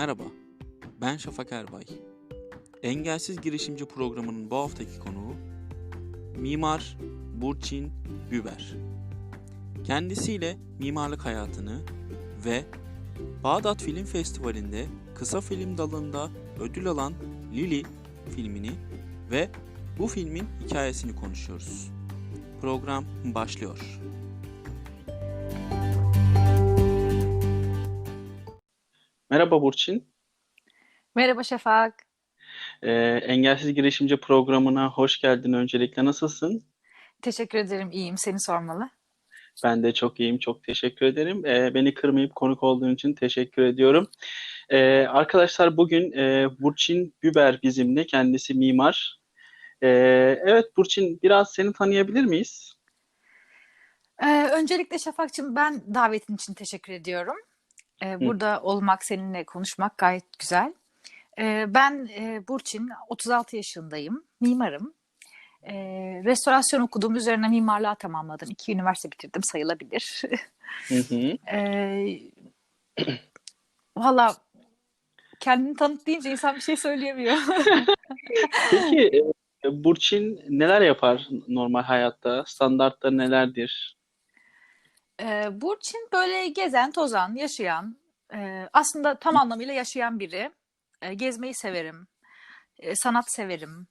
Merhaba, ben Şafak Erbay. Engelsiz Girişimci programının bu haftaki konuğu Mimar Burçin Büber. Kendisiyle mimarlık hayatını ve Bağdat Film Festivali'nde kısa film dalında ödül alan Lili filmini ve bu filmin hikayesini konuşuyoruz. Program başlıyor. Merhaba Burçin. Merhaba Şafak. Ee, Engelsiz Girişimci programına hoş geldin öncelikle. Nasılsın? Teşekkür ederim. İyiyim. Seni sormalı. Ben de çok iyiyim. Çok teşekkür ederim. Ee, beni kırmayıp konuk olduğun için teşekkür ediyorum. Ee, arkadaşlar bugün e, Burçin Büber bizimle. Kendisi mimar. Ee, evet Burçin biraz seni tanıyabilir miyiz? Ee, öncelikle Şafak'cığım ben davetin için teşekkür ediyorum. Ee, burada olmak, seninle konuşmak gayet güzel. Ee, ben e, Burçin, 36 yaşındayım. Mimarım. Ee, restorasyon okudum. Üzerine mimarlığa tamamladım. İki üniversite bitirdim sayılabilir. Hı hı. Ee, Valla kendini tanıt deyince insan bir şey söyleyemiyor. Peki e, Burçin neler yapar normal hayatta? Standartları nelerdir? Burçin böyle gezen, tozan, yaşayan, e, aslında tam anlamıyla yaşayan biri. E, gezmeyi severim, e, sanat severim,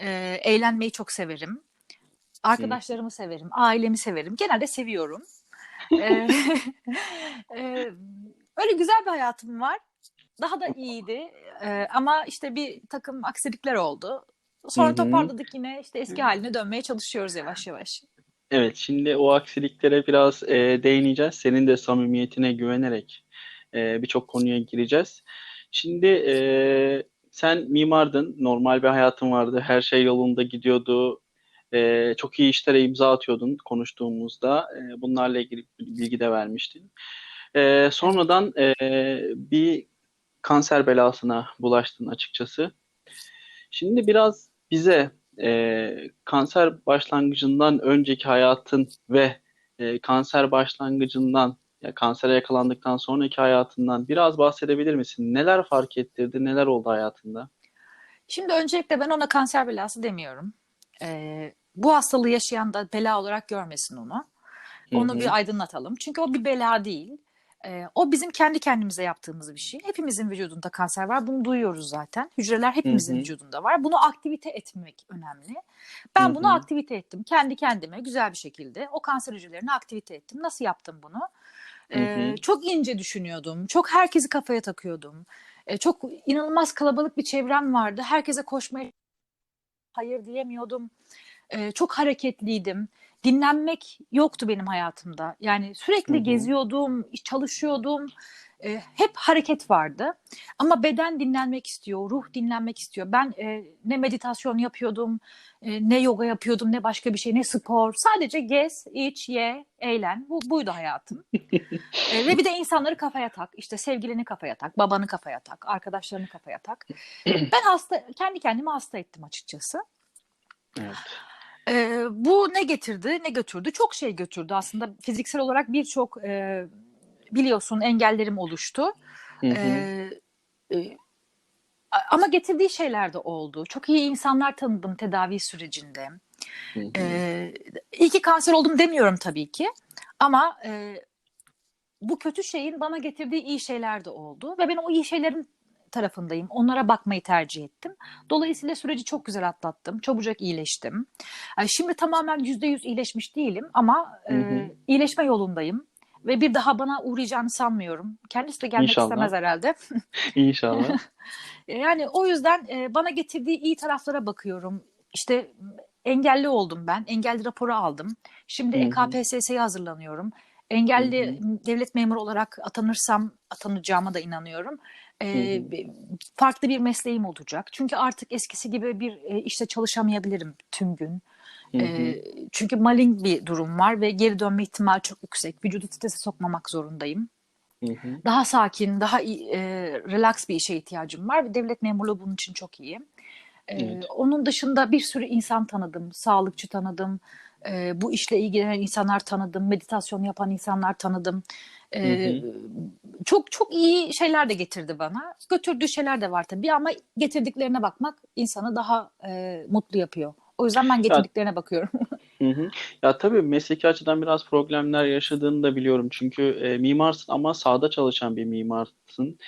e, eğlenmeyi çok severim. Arkadaşlarımı severim, ailemi severim. Genelde seviyorum. E, e, öyle güzel bir hayatım var. Daha da iyiydi. E, ama işte bir takım aksilikler oldu. Sonra Hı hı. toparladık yine işte eski haline dönmeye çalışıyoruz yavaş yavaş. Evet, şimdi o aksiliklere biraz e, değineceğiz. Senin de samimiyetine güvenerek e, birçok konuya gireceğiz. Şimdi e, sen mimardın, normal bir hayatın vardı, her şey yolunda gidiyordu, e, çok iyi işlere imza atıyordun konuştuğumuzda. E, bunlarla ilgili bilgi de vermiştin. E, sonradan e, bir kanser belasına bulaştın açıkçası. Şimdi biraz bize e, kanser başlangıcından önceki hayatın ve e, kanser başlangıcından ya kansere yakalandıktan sonraki hayatından biraz bahsedebilir misin? Neler fark ettirdi, neler oldu hayatında? Şimdi öncelikle ben ona kanser belası demiyorum. Ee, bu hastalığı yaşayan da bela olarak görmesin onu. Hı Onu hı. bir aydınlatalım. Çünkü o bir bela değil. Ee, o bizim kendi kendimize yaptığımız bir şey. Hepimizin vücudunda kanser var. Bunu duyuyoruz zaten. Hücreler hepimizin Hı hı. vücudunda var. Bunu aktivite etmek önemli. Ben Hı bunu hı. aktivite ettim. Kendi kendime güzel bir şekilde. O kanser hücrelerini aktivite ettim. Nasıl yaptım bunu? Ee, çok ince düşünüyordum. Çok herkesi kafaya takıyordum. Ee, çok inanılmaz kalabalık bir çevrem vardı. Herkese koşmaya hayır diyemiyordum. Ee, çok hareketliydim. Dinlenmek yoktu benim hayatımda. Yani sürekli Hı hı. geziyordum, çalışıyordum. Ee, hep hareket vardı. Ama beden dinlenmek istiyor, ruh dinlenmek istiyor. Ben e, ne meditasyon yapıyordum, e, ne yoga yapıyordum, ne başka bir şey, ne spor. Sadece gez, iç, ye, eğlen. Bu buydu hayatım. E, ve bir de insanları kafaya tak. İşte sevgilini kafaya tak, babanı kafaya tak, arkadaşlarını kafaya tak. Ben hasta, kendi kendimi hasta ettim açıkçası. Evet. E, bu ne getirdi, ne götürdü? Çok şey götürdü aslında. Fiziksel olarak birçok e, biliyorsun engellerim oluştu. Hı hı. E, e, ama getirdiği şeyler de oldu. Çok iyi insanlar tanıdım tedavi sürecinde. Hı hı. E, iyi ki kanser oldum demiyorum tabii ki. Ama e, bu kötü şeyin bana getirdiği iyi şeyler de oldu. Ve ben o iyi şeylerin tarafındayım. Onlara bakmayı tercih ettim. Dolayısıyla süreci çok güzel atlattım. Çabucak iyileştim. Yani şimdi tamamen %100 iyileşmiş değilim ama Hı e, hı. iyileşme yolundayım. Ve bir daha bana uğrayacağını sanmıyorum. Kendisi de gelmek İnşallah. istemez herhalde. İnşallah. Yani o yüzden e, bana getirdiği iyi taraflara bakıyorum. İşte engelli oldum ben. Engelli raporu aldım. Şimdi. EKPSS'ye hazırlanıyorum. Engelli hı. devlet memuru olarak atanırsam atanacağıma da inanıyorum. E, hı. farklı bir mesleğim olacak. Çünkü artık eskisi gibi bir e, işte çalışamayabilirim tüm gün. Hı hı. E, çünkü malign bir durum var ve geri dönme ihtimali çok yüksek. Vücudu strese sokmamak zorundayım. Hı hı. Daha sakin, daha iyi, e, relax bir işe ihtiyacım var ve devlet memurluğu bunun için çok iyi. E, Evet. onun dışında bir sürü insan tanıdım, sağlıkçı tanıdım, e, bu işle ilgilenen insanlar tanıdım, meditasyon yapan insanlar tanıdım. E, Hı hı. çok çok iyi şeyler de getirdi bana. Götürdüğü şeyler de var tabii ama getirdiklerine bakmak insanı daha e, mutlu yapıyor. O yüzden ben getirdiklerine bakıyorum. Hı hı. Ya tabii mesleki açıdan biraz problemler yaşadığını da biliyorum. Çünkü e, mimarsın ama sahada çalışan bir mimarsın.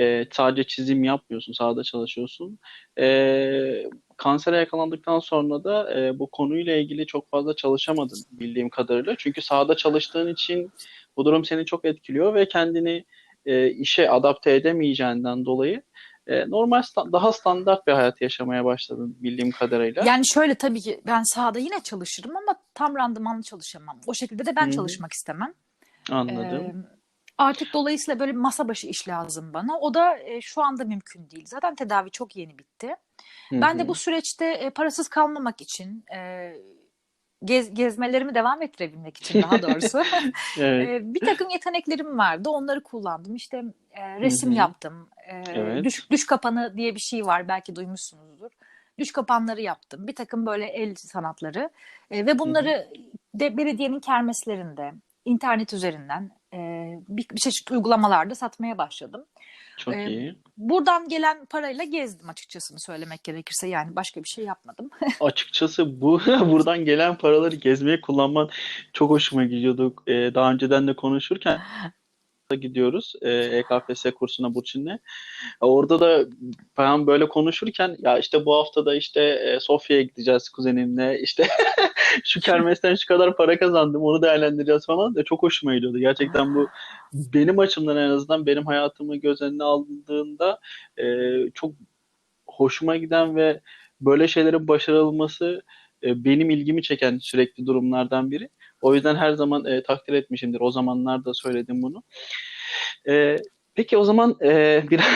E, sadece çizim yapmıyorsun, sahada çalışıyorsun. E, kansere yakalandıktan sonra da e, bu konuyla ilgili çok fazla çalışamadın bildiğim kadarıyla. Çünkü sahada çalıştığın için bu durum seni çok etkiliyor ve kendini e, işe adapte edemeyeceğinden dolayı e, normal sta- daha standart bir hayat yaşamaya başladın bildiğim kadarıyla. Yani şöyle tabii ki ben sahada yine çalışırım ama tam randımanlı çalışamam. O şekilde de ben Hı hı. çalışmak istemem. Anladım. Ee, artık dolayısıyla böyle masa başı iş lazım bana. O da e, şu anda mümkün değil. Zaten tedavi çok yeni bitti. Hı Ben de bu süreçte e, parasız kalmamak için e, gez, gezmelerimi devam ettirebilmek için daha doğrusu Evet. bir takım yeteneklerim vardı. Onları kullandım. İşte e, resim Hı hı. yaptım. E, Evet. düş, düş kapanı diye bir şey var. Belki duymuşsunuzdur. Düş kapanları yaptım. Bir takım böyle el sanatları E, ve bunları de belediyenin kermeslerinde, internet üzerinden e, bir, bir çeşit uygulamalarda satmaya başladım. Çok Ee, iyi. Buradan gelen parayla gezdim açıkçasını söylemek gerekirse. Yani başka bir şey yapmadım. Açıkçası bu buradan gelen paraları gezmeye kullanman çok hoşuma gidiyordu. Ee, daha önceden de konuşurken gidiyoruz e, EKFS kursuna Burçin'le. Orada da ben böyle konuşurken ya işte bu hafta da işte e, Sofya'ya gideceğiz kuzenimle işte şu kermesten şu kadar para kazandım onu değerlendireceğiz falan da çok hoşuma gidiyordu. Gerçekten bu benim açımdan en azından benim hayatımı göz önüne aldığında e, çok hoşuma giden ve böyle şeylerin başarılması e, benim ilgimi çeken sürekli durumlardan biri. O yüzden her zaman e, takdir etmişimdir. O zamanlar da söyledim bunu. E, peki o zaman e, biraz,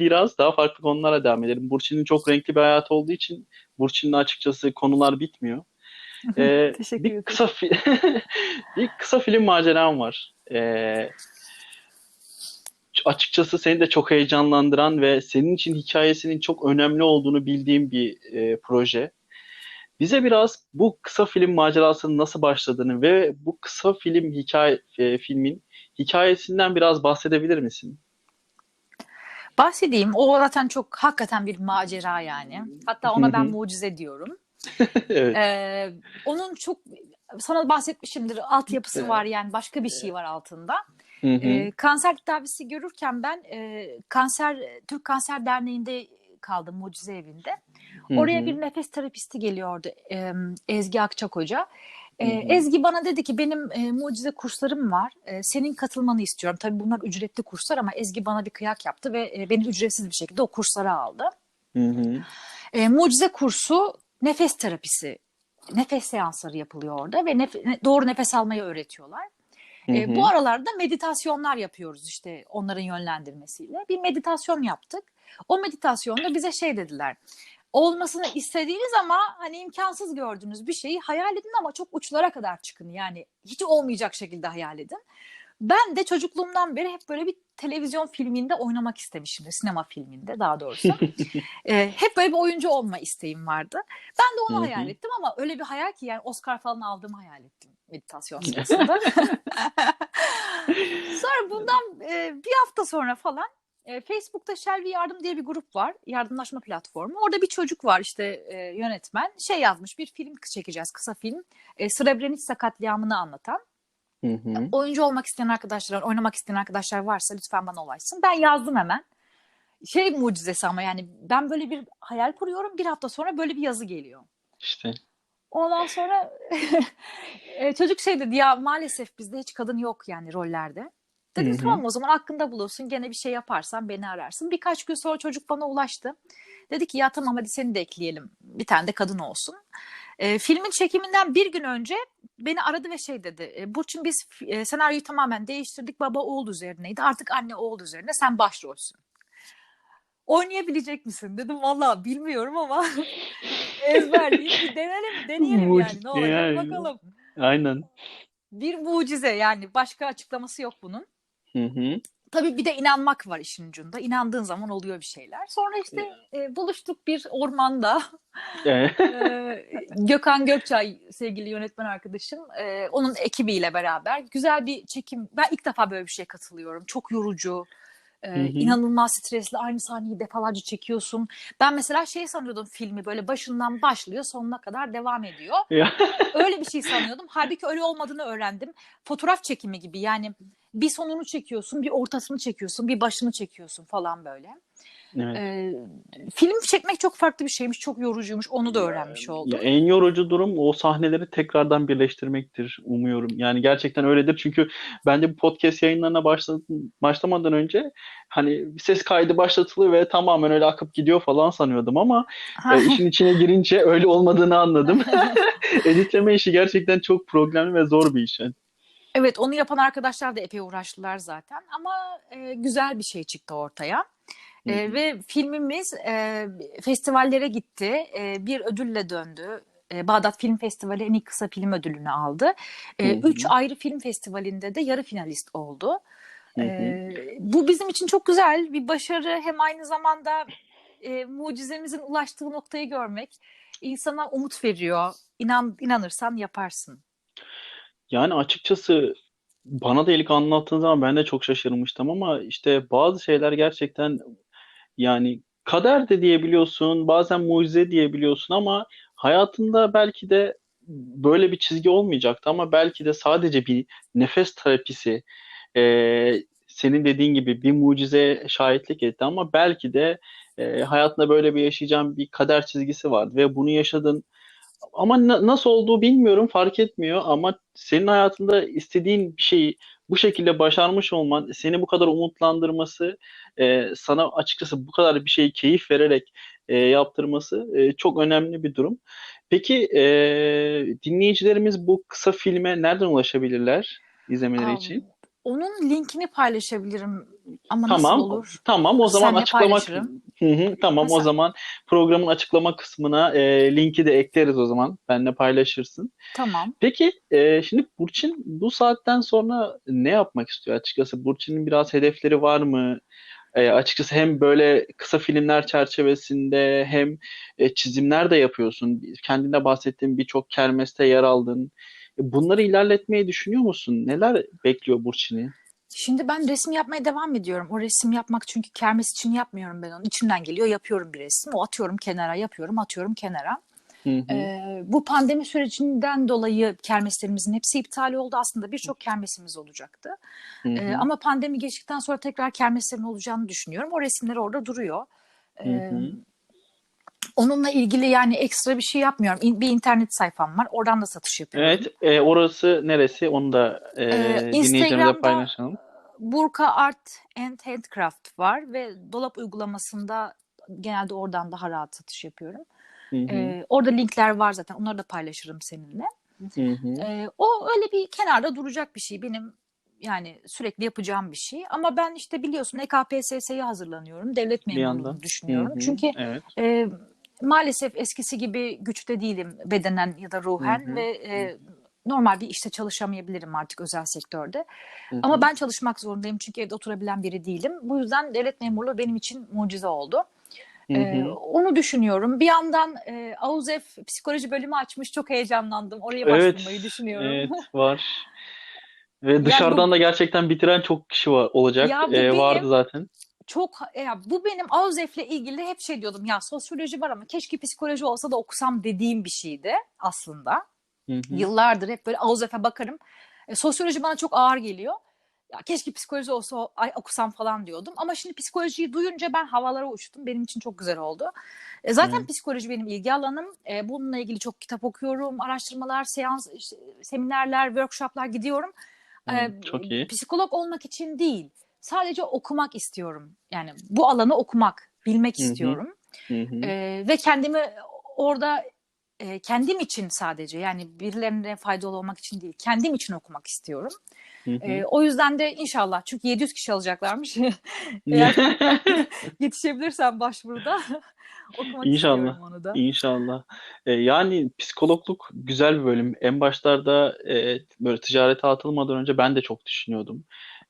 biraz daha farklı konulara devam edelim. Burçin'in çok renkli bir hayatı olduğu için Burçin'in açıkçası konular bitmiyor. E, Teşekkür bir kısa fi- bir kısa film maceram var. E, açıkçası seni de çok heyecanlandıran ve senin için hikayesinin çok önemli olduğunu bildiğim bir e, proje. Bize biraz bu kısa film macerasının nasıl başladığını ve bu kısa film hikaye e, filmin hikayesinden biraz bahsedebilir misin? Bahsedeyim. O zaten çok hakikaten bir macera yani. Hatta ona ben mucize diyorum. Evet. Ee, onun çok sana bahsetmişimdir. Altyapısı Evet. var yani başka bir şey var altında. Hı hı. Ee, kanser tedavisi görürken ben e, kanser Türk Kanser Derneği'nde kaldım mucize evinde. Oraya bir nefes terapisti geliyordu e, Ezgi Akçak Hoca. E. Ezgi bana dedi ki benim e, mucize kurslarım var. E, senin katılmanı istiyorum. Tabii bunlar ücretli kurslar ama Ezgi bana bir kıyak yaptı ve e, beni ücretsiz bir şekilde o kurslara aldı. E, mucize kursu nefes terapisi, nefes seansları yapılıyor orada ve nef- ne- doğru nefes almayı öğretiyorlar. Hı E, hı. bu aralarda meditasyonlar yapıyoruz işte onların yönlendirmesiyle. Bir meditasyon yaptık. O meditasyonda bize şey dediler. Olmasını istediğiniz ama hani imkansız gördüğünüz bir şeyi hayal edin ama çok uçlara kadar çıkın. Yani hiç olmayacak şekilde hayal edin. Ben de çocukluğumdan beri hep böyle bir televizyon filminde oynamak istemişimdir. Sinema filminde daha doğrusu. E, hep böyle bir oyuncu olma isteğim vardı. Ben de onu hayal ettim ama öyle bir hayal ki yani Oscar falan aldığımı hayal ettim meditasyon sırasında. Sonra bundan e, bir hafta sonra falan e, Facebook'ta Shelby Yardım diye bir grup var. Yardımlaşma platformu. Orada bir çocuk var işte e, yönetmen. Şey yazmış bir film çekeceğiz kısa film. E, Srebrenica katliamını anlatan. Hı hı. Oyuncu olmak isteyen arkadaşlar, oynamak isteyen arkadaşlar varsa lütfen bana ulaşsın. Ben yazdım hemen. Şey mucizesi ama yani ben böyle bir hayal kuruyorum. Bir hafta sonra böyle bir yazı geliyor. İşte. Ondan sonra e, çocuk şey dedi ya maalesef bizde hiç kadın yok yani rollerde. Dedim Hı hı. tamam o zaman aklında bulursun gene bir şey yaparsan beni ararsın. Birkaç gün sonra çocuk bana ulaştı. Dedi ki ya tamam hadi seni de ekleyelim. Bir tane de kadın olsun. E, filmin çekiminden bir gün önce beni aradı ve şey dedi. Burçin biz e, senaryoyu tamamen değiştirdik. Baba oğul üzerineydi. Artık anne oğul üzerine sen başrolsün. Oynayabilecek misin? Dedim valla bilmiyorum ama ezberleyip bir denelim, deneyelim yani. Mucize Ne olacak yani. bakalım. Aynen. Bir mucize yani başka açıklaması yok bunun. Hı hı. tabii bir de inanmak var işin ucunda. İnandığın zaman oluyor bir şeyler. Sonra işte e, buluştuk bir ormanda. Ee, Gökhan Gökçay sevgili yönetmen arkadaşım e, onun ekibiyle beraber güzel bir çekim. Ben ilk defa böyle bir şeye katılıyorum. Çok yorucu. E, Hı hı. inanılmaz stresli aynı sahneyi defalarca çekiyorsun. Ben mesela şey sanıyordum filmi böyle başından başlıyor sonuna kadar devam ediyor. Öyle bir şey sanıyordum. Halbuki öyle olmadığını öğrendim. Fotoğraf çekimi gibi yani bir sonunu çekiyorsun, bir ortasını çekiyorsun, bir başını çekiyorsun falan böyle. Evet. Ee, film çekmek çok farklı bir şeymiş, çok yorucuymuş. Onu da öğrenmiş Ya oldum. en yorucu durum o sahneleri tekrardan birleştirmektir umuyorum. Yani gerçekten öyledir. Çünkü ben de bu podcast yayınlarına başlamadan önce hani ses kaydı başlatılıyor ve tamamen öyle akıp gidiyor falan sanıyordum ama e, işin içine girince öyle olmadığını anladım. Editleme işi gerçekten çok problemli ve zor bir iş. Yani. Evet, onu yapan arkadaşlar da epey uğraştılar zaten ama e, güzel bir şey çıktı ortaya. E, ve filmimiz e, festivallere gitti, e, bir ödülle döndü. E, Bağdat Film Festivali en iyi kısa film ödülünü aldı. E, üç ayrı film festivalinde de yarı finalist oldu. E, bu bizim için çok güzel bir başarı hem aynı zamanda e, mucizemizin ulaştığı noktayı görmek insana umut veriyor. İnan, inanırsan yaparsın. Yani açıkçası bana da ilk anlattığın zaman ben de çok şaşırmıştım ama işte bazı şeyler gerçekten yani kader de diyebiliyorsun, bazen mucize diyebiliyorsun ama hayatında belki de böyle bir çizgi olmayacaktı ama belki de sadece bir nefes terapisi e, senin dediğin gibi bir mucize şahitlik etti ama belki de e, hayatında böyle bir yaşayacağın bir kader çizgisi vardı ve bunu yaşadın. Ama na- nasıl olduğu bilmiyorum, fark etmiyor ama senin hayatında istediğin bir şeyi bu şekilde başarmış olman, seni bu kadar umutlandırması, e, sana açıkçası bu kadar bir şeyi keyif vererek e, yaptırması e, çok önemli bir durum. Peki e, dinleyicilerimiz bu kısa filme nereden ulaşabilirler izlemeleri Aa, için? Onun linkini paylaşabilirim ama nasıl Tamam, olur? tamam o zaman Senle açıklama. Hı hı, tamam o Mesela. zaman programın açıklama kısmına e, linki de ekleriz o zaman. Benle paylaşırsın. Tamam. Peki e, şimdi Burçin bu saatten sonra ne yapmak istiyor açıkçası? Burçin'in biraz hedefleri var mı? E, açıkçası hem böyle kısa filmler çerçevesinde hem e, çizimler de yapıyorsun. Kendinde bahsettiğin birçok kermeste yer aldın. E, bunları ilerletmeyi düşünüyor musun? Neler bekliyor Burçin'i? Şimdi ben resim yapmaya devam ediyorum. O resim yapmak çünkü kermes için yapmıyorum ben onu. İçimden geliyor yapıyorum bir resim. O atıyorum kenara yapıyorum atıyorum kenara. Hı hı, Ee, bu pandemi sürecinden dolayı kermeslerimizin hepsi iptal oldu. Aslında birçok kermesimiz olacaktı. hı Ee, hı, ama pandemi geçtikten sonra tekrar kermeslerin olacağını düşünüyorum. O resimler orada duruyor. hı Ee, hı. Onunla ilgili yani ekstra bir şey yapmıyorum. İn- Bir internet sayfam var. Oradan da satış yapıyorum. Evet, e, orası neresi? Onu da e, Ee, dinleyicilerimize paylaşalım. Burka Art and Handcraft var ve dolap uygulamasında genelde oradan daha rahat satış yapıyorum. Hı hı, Ee, orada linkler var zaten. Onları da paylaşırım seninle. hı hı, Ee, o öyle bir kenarda duracak bir şey. Benim yani sürekli yapacağım bir şey. Ama ben işte biliyorsun EKPSS'ye hazırlanıyorum. Devlet memurluğunu Hı düşünüyorum. hı, Çünkü evet. e, maalesef eskisi gibi güçte değilim bedenen ya da Hı ruhen hı, ve e, normal bir işte çalışamayabilirim artık özel sektörde. hı Ama hı, ben çalışmak zorundayım çünkü evde oturabilen biri değilim. Bu yüzden devlet memurluğu benim için mucize oldu. hı Ee, hı. onu düşünüyorum. Bir yandan e, AUZEF psikoloji bölümü açmış. Çok heyecanlandım. Oraya Evet, başvurmayı düşünüyorum. evet var. Ve Yani dışarıdan bu da gerçekten bitiren çok kişi var, olacak. ya bu E, vardı benim zaten. Çok ya bu benim AUZEF'le ilgili hep şey diyordum. Ya sosyoloji var ama keşke psikoloji olsa da okusam dediğim bir şeydi aslında. Hı hı, Yıllardır hep böyle AUZEF'e bakarım. E, sosyoloji bana çok ağır geliyor. Ya keşke psikoloji olsa ay, okusam falan diyordum. Ama şimdi psikolojiyi duyunca ben havalara uçtum. Benim için çok güzel oldu. E, zaten evet. psikoloji benim ilgi alanım. E, bununla ilgili çok kitap okuyorum. Araştırmalar, seans, seminerler, workshoplar gidiyorum. Hı, E, çok iyi. psikolog olmak için değil. Sadece okumak istiyorum. Yani bu alanı okumak, bilmek istiyorum. hı hı, E, ve kendimi orada e, kendim için sadece yani birilerine faydalı olmak için değil, kendim için okumak istiyorum. hı hı. E, o yüzden de inşallah çünkü 700 kişi alacaklarmış. Eğer yetişebilirsem başvuruda Okumak İnşallah. onu da. İnşallah. E, yani psikologluk güzel bir bölüm. En başlarda e, böyle ticarete atılmadan önce ben de çok düşünüyordum.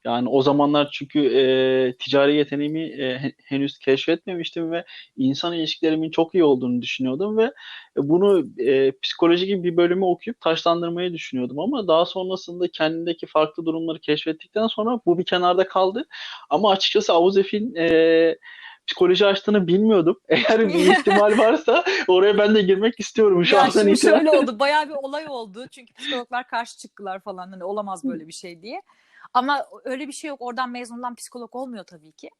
Yani o zamanlar çünkü e, ticari yeteneğimi e, he- henüz keşfetmemiştim ve insan ilişkilerimin çok iyi olduğunu düşünüyordum ve bunu e, psikoloji gibi bir bölümü okuyup taşlandırmayı düşünüyordum ama daha sonrasında kendimdeki farklı durumları keşfettikten sonra bu bir kenarda kaldı. Ama açıkçası Avuzef'in e, psikoloji açtığını bilmiyordum. Eğer bir ihtimal varsa oraya ben de girmek istiyorum şu Ya andan şimdi itibaren. şöyle oldu. Bayağı bir olay oldu. Çünkü psikologlar karşı çıktılar falan. Hani olamaz böyle bir şey diye. Ama öyle bir şey yok. Oradan mezun olan psikolog olmuyor tabii ki.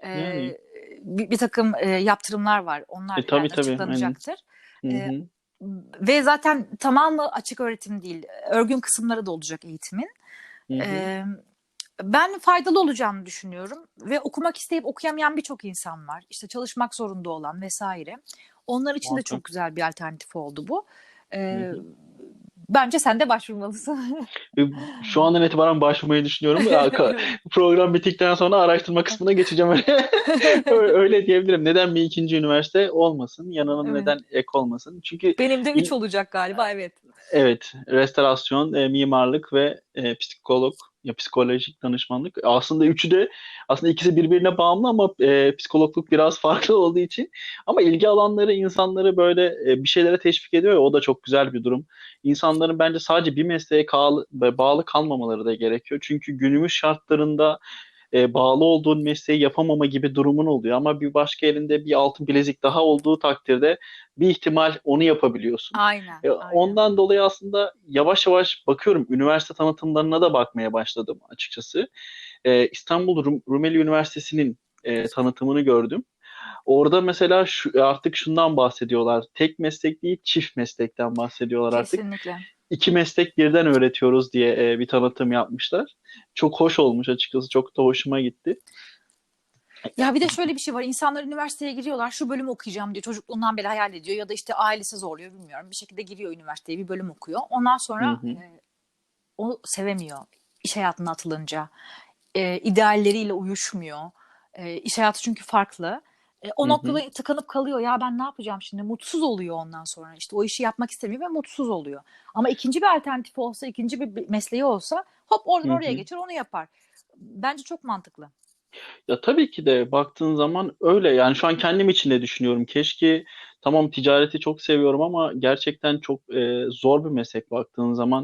Ee, Yani. bir, bir takım e, yaptırımlar var. Onlar E, tabii, yani tabii, açıklanacaktır. Hı Ee, ve zaten tamamı açık öğretim değil. Örgün kısımları da olacak eğitimin. Hı hı. Ee, ben faydalı olacağını düşünüyorum ve okumak isteyip okuyamayan birçok insan var. İşte çalışmak zorunda olan vesaire. Onlar için de çok güzel bir alternatif oldu bu. Ee, Hı hı. bence sen de başvurmalısın. Şu andan itibaren başvurmayı düşünüyorum. Program bittikten sonra araştırma kısmına geçeceğim öyle. Diyebilirim. Neden bir ikinci üniversite olmasın? Yanına Evet. neden ek olmasın? Çünkü Benim de 3 olacak galiba evet. Evet, restorasyon, e, mimarlık ve e, psikolog ya psikolojik danışmanlık. Aslında üçü de aslında ikisi birbirine bağımlı ama e, psikologluk biraz farklı olduğu için ama ilgi alanları insanları böyle e, bir şeylere teşvik ediyor ya o da çok güzel bir durum. İnsanların bence sadece bir mesleğe kal- bağlı kalmamaları da gerekiyor. Çünkü günümüz şartlarında e, bağlı olduğun mesleği yapamama gibi durumun oluyor ama bir başka elinde bir altın bilezik daha olduğu takdirde bir ihtimal onu yapabiliyorsun. Aynen. E, aynen. Ondan dolayı aslında yavaş yavaş bakıyorum. Üniversite tanıtımlarına da bakmaya başladım açıkçası. E, İstanbul Rum- Rumeli Üniversitesi'nin e, tanıtımını gördüm. Orada mesela şu, artık şundan bahsediyorlar. Tek meslek değil, çift meslekten bahsediyorlar artık. Kesinlikle. İki meslek birden öğretiyoruz diye e, bir tanıtım yapmışlar. Çok hoş olmuş açıkçası. Çok da hoşuma gitti. Ya bir de şöyle bir şey var. İnsanlar üniversiteye giriyorlar. Şu bölümü okuyacağım diyor. Çocukluğundan beri hayal ediyor. Ya da işte ailesi zorluyor bilmiyorum. Bir şekilde giriyor üniversiteye bir bölüm okuyor. Ondan sonra Hı hı. e, onu sevemiyor. İş hayatına atılınca. E, idealleriyle uyuşmuyor. E, iş hayatı çünkü farklı. E, o Hı hı. noktada tıkanıp kalıyor. Ya ben ne yapacağım şimdi? Mutsuz oluyor ondan sonra. İşte o işi yapmak istemiyor ve mutsuz oluyor. Ama ikinci bir alternatifi olsa, ikinci bir mesleği olsa hop oradan Hı oraya geçer onu yapar. Bence çok mantıklı. Ya tabii ki de baktığın zaman öyle. Yani şu an kendim için de düşünüyorum. Keşke tamam ticareti çok seviyorum ama gerçekten çok e, zor bir meslek baktığın zaman.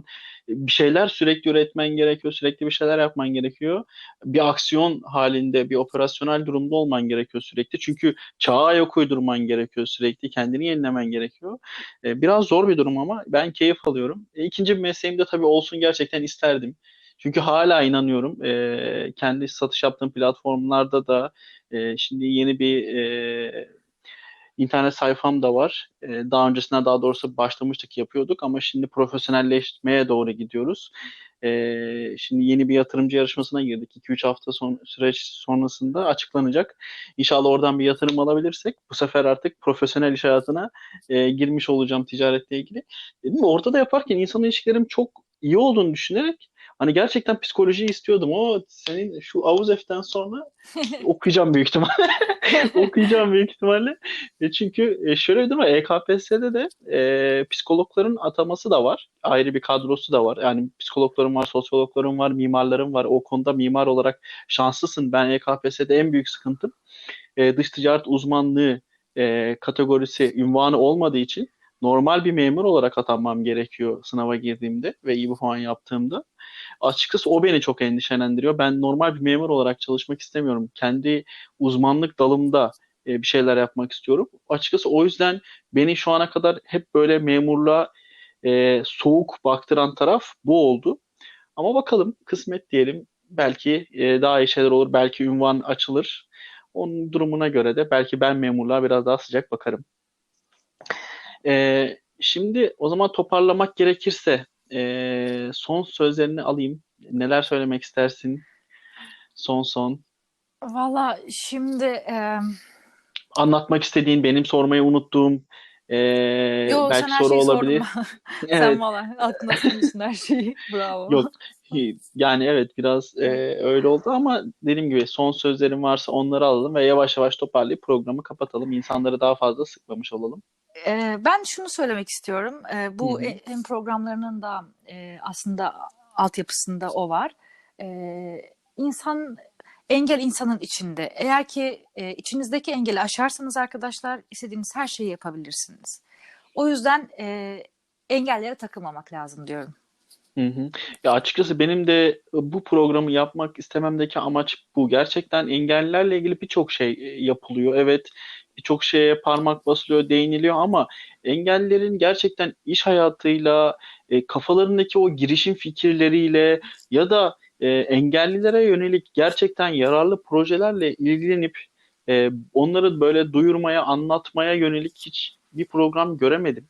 E, Bir şeyler sürekli üretmen gerekiyor. Sürekli bir şeyler yapman gerekiyor. Bir aksiyon halinde, bir operasyonel durumda olman gerekiyor sürekli. Çünkü çağa ayak uydurman gerekiyor sürekli. Kendini yenilemen gerekiyor. E, Biraz zor bir durum ama ben keyif alıyorum. E, İkinci bir mesleğim de tabii olsun gerçekten isterdim. Çünkü hala inanıyorum. E, kendi satış yaptığım platformlarda da e, şimdi yeni bir e, internet sayfam da var. E, daha öncesinde daha doğrusu başlamıştık yapıyorduk ama şimdi profesyonelleşmeye doğru gidiyoruz. E, şimdi yeni bir yatırımcı yarışmasına girdik. 2-3 hafta son, süreç sonrasında açıklanacak. İnşallah oradan bir yatırım alabilirsek bu sefer artık profesyonel iş hayatına e, girmiş olacağım ticaretle ilgili. Dedim orada da yaparken insan ilişkilerim çok iyi olduğunu düşünerek Hani gerçekten psikoloji istiyordum. O senin şu Avuzef'ten sonra okuyacağım büyük ihtimalle. okuyacağım büyük ihtimalle. E çünkü e, şöyle bir durum var. EKPSS'de de e, psikologların ataması da var. Ayrı bir kadrosu da var. Yani psikologların var, sosyologların var, mimarların var. O konuda mimar olarak şanslısın. Ben EKPSS'de en büyük sıkıntım e, dış ticaret uzmanlığı e, kategorisi, ünvanı olmadığı için normal bir memur olarak atanmam gerekiyor sınava girdiğimde ve iyi bir puan yaptığımda. Açıkçası o beni çok endişelendiriyor. Ben normal bir memur olarak çalışmak istemiyorum. Kendi uzmanlık dalımda e, bir şeyler yapmak istiyorum. Açıkçası o yüzden beni şu ana kadar hep böyle memurluğa e, soğuk baktıran taraf bu oldu. Ama bakalım kısmet diyelim. Belki e, daha iyi şeyler olur. Belki ünvan açılır. Onun durumuna göre de belki ben memurluğa biraz daha sıcak bakarım. E, şimdi o zaman toparlamak gerekirse e, son sözlerini alayım. Neler söylemek istersin? Son son. Valla şimdi e, Anlatmak istediğin, benim sormayı unuttuğum e, yo belki sen her soru olabilir. sordun. sen Evet. valla aklına tutmuşsun her şeyi. Bravo. Yok. Yani evet biraz e, öyle oldu ama dediğim gibi son sözlerim varsa onları alalım ve yavaş yavaş toparlayıp programı kapatalım. İnsanları daha fazla sıkmamış olalım. Ee, ben şunu söylemek istiyorum. Hı bu e- hem programlarının da e, aslında altyapısında o var. Ee, insan engel insanın içinde. Eğer ki e, içinizdeki engeli aşarsanız arkadaşlar istediğiniz her şeyi yapabilirsiniz. O yüzden e, engellere takılmamak lazım diyorum. Hı hı. Ya açıkçası benim de bu programı yapmak istememdeki amaç bu. Gerçekten engellilerle ilgili birçok şey e, yapılıyor. Evet, birçok şeye parmak basılıyor, değiniliyor ama engellilerin gerçekten iş hayatıyla, e, kafalarındaki o girişim fikirleriyle ya da e, engellilere yönelik gerçekten yararlı projelerle ilgilenip e, onları böyle duyurmaya, anlatmaya yönelik hiç bir program göremedim.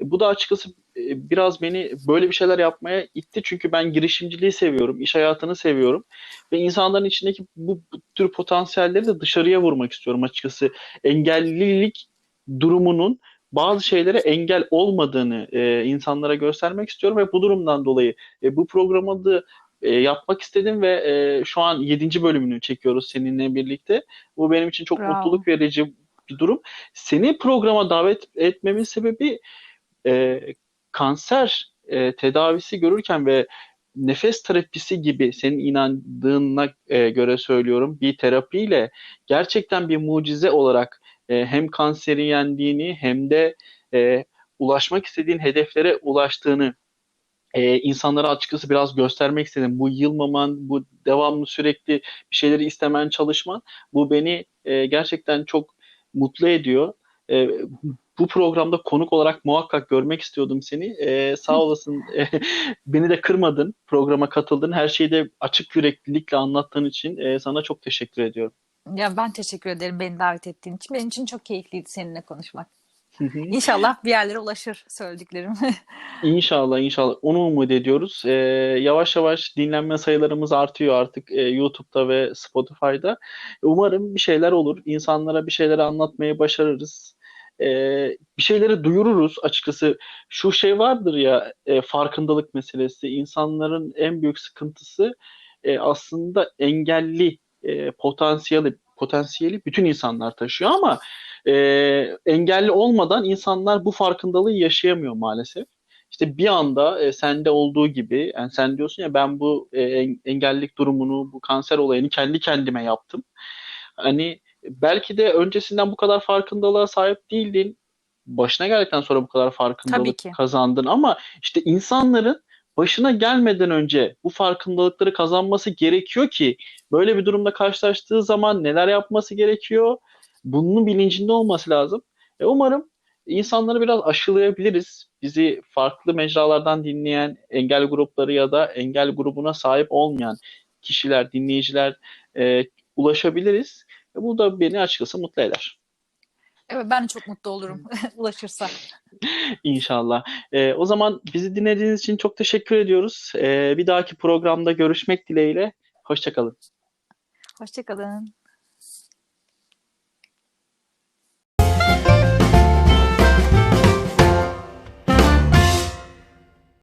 E, Bu da açıkçası e, biraz beni böyle bir şeyler yapmaya itti. Çünkü ben girişimciliği seviyorum, iş hayatını seviyorum ve insanların içindeki bu, bu tür potansiyelleri de dışarıya vurmak istiyorum açıkçası. Engellilik durumunun bazı şeylere engel olmadığını e, insanlara göstermek istiyorum ve bu durumdan dolayı e, bu programı da e, yapmak istedim ve e, şu an 7. bölümünü çekiyoruz seninle birlikte. Bu benim için çok Bravo. mutluluk verici bir durum. Seni programa davet etmemin sebebi e, kanser e, tedavisi görürken ve nefes terapisi gibi senin inandığına e, göre söylüyorum bir terapiyle gerçekten bir mucize olarak e, hem kanseri yendiğini hem de e, ulaşmak istediğin hedeflere ulaştığını e, insanlara açıkçası biraz göstermek istedim. Bu yılmaman, bu devamlı sürekli bir şeyleri istemen, çalışman bu beni e, gerçekten çok mutlu ediyor. E, bu programda konuk olarak muhakkak görmek istiyordum seni. E, sağ olasın. E, beni de kırmadın. Programa katıldın. Her şeyi de açık yüreklilikle anlattığın için e, sana çok teşekkür ediyorum. Ya ben teşekkür ederim beni davet ettiğin için. Benim için çok keyifliydi seninle konuşmak. Hı hı. İnşallah bir yerlere ulaşır söylediklerim. İnşallah inşallah onu umut ediyoruz. Ee, yavaş yavaş dinlenme sayılarımız artıyor artık e, YouTube'da ve Spotify'da. Umarım bir şeyler olur. İnsanlara bir şeyleri anlatmayı başarırız. Ee, bir şeyleri duyururuz açıkçası. Şu şey vardır ya e, farkındalık meselesi. İnsanların en büyük sıkıntısı e, aslında engelli e, potansiyeli potansiyeli bütün insanlar taşıyor ama e, engelli olmadan insanlar bu farkındalığı yaşayamıyor maalesef. İşte bir anda e, sende olduğu gibi, yani sen diyorsun ya ben bu e, en- engellilik durumunu, bu kanser olayını kendi kendime yaptım. Hani belki de öncesinden bu kadar farkındalığa sahip değildin. Başına geldikten sonra bu kadar farkındalık kazandın ama işte insanların başına gelmeden önce bu farkındalıkları kazanması gerekiyor ki böyle bir durumda karşılaştığı zaman neler yapması gerekiyor? Bunun bilincinde olması lazım. E umarım insanları biraz aşılayabiliriz. Bizi farklı mecralardan dinleyen engel grupları ya da engel grubuna sahip olmayan kişiler, dinleyiciler e, ulaşabiliriz. E, bu da beni açıkçası mutlu eder. Evet ben çok mutlu olurum ulaşırsa. İnşallah. E, o zaman bizi dinlediğiniz için çok teşekkür ediyoruz. E, bir dahaki programda görüşmek dileğiyle. Hoşçakalın. Hoşçakalın.